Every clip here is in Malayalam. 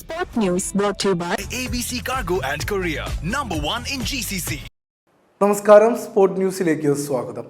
Sport News brought to you by ABC Cargo and Korea, number one in GCC. നമസ്കാരം സ്പോർട് ന്യൂസിലേക്ക് സ്വാഗതം.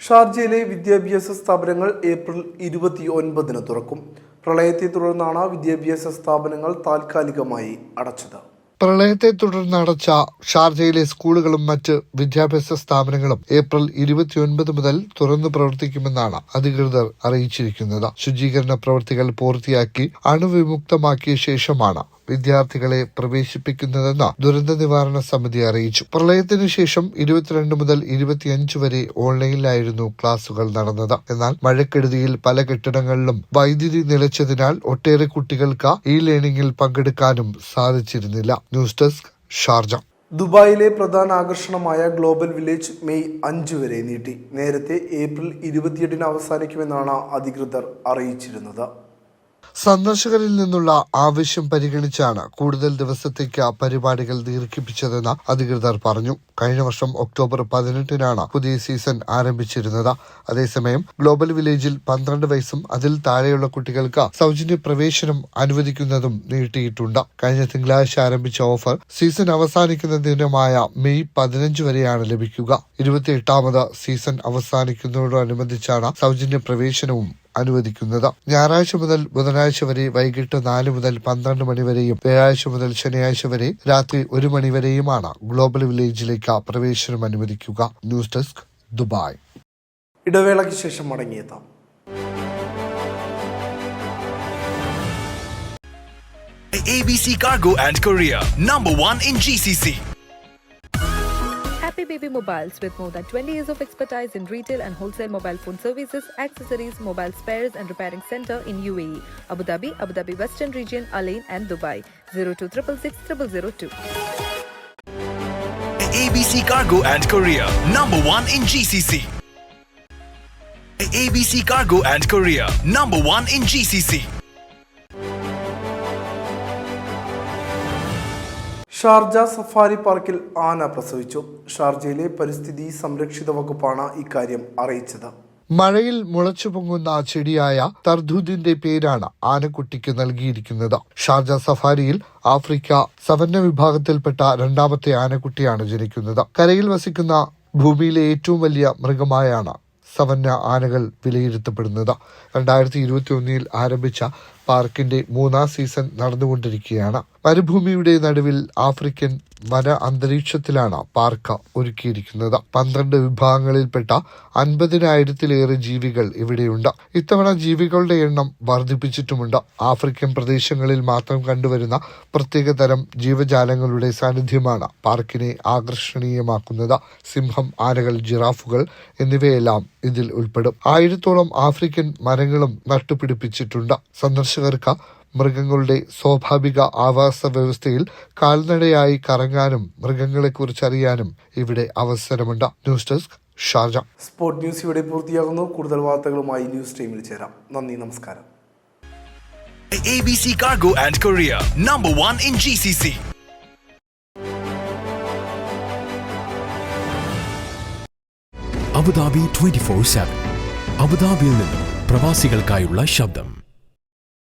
ഷാർജയിലെ വിദ്യാഭ്യാസ സ്ഥാപനങ്ങൾ ഏപ്രിൽ ഇരുപത്തി ഒൻപതിന് തുറക്കും. പ്രളയത്തെ തുടർന്നാണ് വിദ്യാഭ്യാസ സ്ഥാപനങ്ങൾ താൽക്കാലികമായി അടച്ചത്. പ്രളയത്തെ തുടർന്ന് അടച്ച ഷാർജയിലെ സ്കൂളുകളും മറ്റ് വിദ്യാഭ്യാസ സ്ഥാപനങ്ങളും ഏപ്രിൽ ഇരുപത്തിയൊൻപത് മുതൽ തുറന്നു പ്രവർത്തിക്കുമെന്നാണ് അധികൃതർ അറിയിച്ചിരിക്കുന്നത്. ശുചീകരണ പ്രവൃത്തികൾ പൂർത്തിയാക്കി അണുവിമുക്തമാക്കിയ ശേഷമാണ് വിദ്യാർത്ഥികളെ പ്രവേശിപ്പിക്കുന്നതെന്ന് ദുരന്ത നിവാരണ സമിതി അറിയിച്ചു. പ്രളയത്തിനു ശേഷം ഇരുപത്തിരണ്ട് മുതൽ ഇരുപത്തിയഞ്ച് വരെ ഓൺലൈനിലായിരുന്നു ക്ലാസുകൾ നടന്നത്. എന്നാൽ മഴക്കെടുതിയിൽ പല കെട്ടിടങ്ങളിലും വൈദ്യുതി നിലച്ചതിനാൽ ഒട്ടേറെ കുട്ടികൾക്ക് ഈ ലേണിംഗിൽ പങ്കെടുക്കാനും സാധിച്ചിരുന്നില്ല. News desk Sharjah. ദുബായിലെ പ്രധാന ആകർഷണമായ ഗ്ലോബൽ വില്ലേജ് മെയ് അഞ്ച് വരെ നീട്ടി. നേരത്തെ ഏപ്രിൽ ഇരുപത്തിയെട്ടിന് അവസാനിക്കുമെന്നാണ് അധികൃതർ അറിയിച്ചിരുന്നത്. സന്ദർശകരിൽ നിന്നുള്ള ആവശ്യം പരിഗണിച്ചാണ് കൂടുതൽ ദിവസത്തേക്ക് പരിപാടികൾ ദീർഘിപ്പിച്ചതെന്ന് അധികൃതർ പറഞ്ഞു. കഴിഞ്ഞ വർഷം ഒക്ടോബർ പതിനെട്ടിനാണ് പുതിയ സീസൺ ആരംഭിച്ചിരുന്നത്. അതേസമയം ഗ്ലോബൽ വില്ലേജിൽ പന്ത്രണ്ട് വയസ്സും അതിൽ താഴെയുള്ള കുട്ടികൾക്ക് സൗജന്യ പ്രവേശനം അനുവദിക്കുന്നതും നീട്ടിയിട്ടുണ്ട്. കഴിഞ്ഞ തിങ്കളാഴ്ച ആരംഭിച്ച ഓഫർ സീസൺ അവസാനിക്കുന്ന ദിനമായ മെയ് പതിനഞ്ച് വരെയാണ് ലഭിക്കുക. ഇരുപത്തിയെട്ടാമത് സീസൺ അവസാനിക്കുന്നതോടനുബന്ധിച്ചാണ് സൗജന്യ പ്രവേശനവും അനുവദിക്കുന്നത്. ഞായറാഴ്ച മുതൽ ബുധനാഴ്ച വരെ വൈകിട്ട് നാല് മുതൽ പന്ത്രണ്ട് മണിവരെയും വ്യാഴാഴ്ച മുതൽ ശനിയാഴ്ച വരെ രാത്രി ഒരു മണിവരെയുമാണ് ഗ്ലോബൽ വില്ലേജിലേക്ക് പ്രവേശനം അനുവദിക്കുക. News desk Dubai. ഇടവേളയ്ക്ക് ശേഷം മടങ്ങിയെത്താം. ABC Cargo and Korea, number one in GCC. Baby Mobiles with more than 20 years of expertise in retail and wholesale mobile phone services, accessories, mobile spares and repairing center in UAE, Abu Dhabi, Abu Dhabi Western Region, Alain and Dubai. 02666002. ABC Cargo and Korea, number one in GCC. ABC Cargo and Korea, number one in GCC. Sharjah safari പാർക്കിൽ ആന പ്രസവിച്ചു. ഷാർജയിലെ പരിസ്ഥിതി സംരക്ഷിത വകുപ്പാണ് ഇക്കാര്യം അറിയിച്ചത്. മഴയിൽ മുളച്ചു പൊങ്ങുന്ന ചെടിയായ തർദൂദിന്റെ പേരാണ് ആനക്കുട്ടിക്ക് നൽകിയിരിക്കുന്നത്. ഷാർജ സഫാരിയിൽ ആഫ്രിക്ക സവന്ന വിഭാഗത്തിൽപ്പെട്ട രണ്ടാമത്തെ ആനക്കുട്ടിയാണ് ജനിക്കുന്നത്. കരയിൽ വസിക്കുന്ന ഭൂമിയിലെ ഏറ്റവും വലിയ മൃഗമായാണ് സവന്ന ആനകൾ വിലയിരുത്തപ്പെടുന്നത്. രണ്ടായിരത്തി ഇരുപത്തി ഒന്നിൽ ആരംഭിച്ച പാർക്കിന്റെ മൂന്നാം സീസൺ നടന്നുകൊണ്ടിരിക്കുകയാണ്. മരുഭൂമിയുടെ നടുവിൽ ആഫ്രിക്കൻ വന അന്തരീക്ഷത്തിലാണ് പാർക്ക് ഒരുക്കിയിരിക്കുന്നത്. പന്ത്രണ്ട് വിഭാഗങ്ങളിൽപ്പെട്ട അൻപതിനായിരത്തിലേറെ ജീവികൾ ഇവിടെയുണ്ട്. ഇത്തവണ ജീവികളുടെ എണ്ണം വർദ്ധിപ്പിച്ചിട്ടുമുണ്ട്. ആഫ്രിക്കൻ പ്രദേശങ്ങളിൽ മാത്രം കണ്ടുവരുന്ന പ്രത്യേകതരം ജീവജാലങ്ങളുടെ സാന്നിധ്യമാണ് പാർക്കിനെ ആകർഷണീയമാക്കുന്നത്. സിംഹം ആനകൾ ജിറാഫുകൾ എന്നിവയെല്ലാം ഇതിൽ ഉൾപ്പെടും. ആയിരത്തോളം ആഫ്രിക്കൻ മരങ്ങളും നട്ടുപിടിപ്പിച്ചിട്ടുണ്ട്. സന്ദർശകർക്ക് മൃഗങ്ങളുടെ സ്വാഭാവിക ആവാസ വ്യവസ്ഥയിൽ കാൽനടയായി കറങ്ങാനും മൃഗങ്ങളെക്കുറിച്ച് അറിയാനും ഇവിടെ അവസരമുണ്ട്. News desk Sharjah. Sport news ഇവിടെ പൂർത്തിയാകുന്നു. കൂടുതൽ വാർത്തകളുമായി ന്യൂസ് ടീമിൽ ചേരാം. നന്ദി നമസ്കാരം. ABC Cargo and Korea, number one in GCC. Abu Dhabi twenty four seven അബുദാബിയിൽ നിന്നും പ്രവാസികൾക്കായുള്ള ശബ്ദം.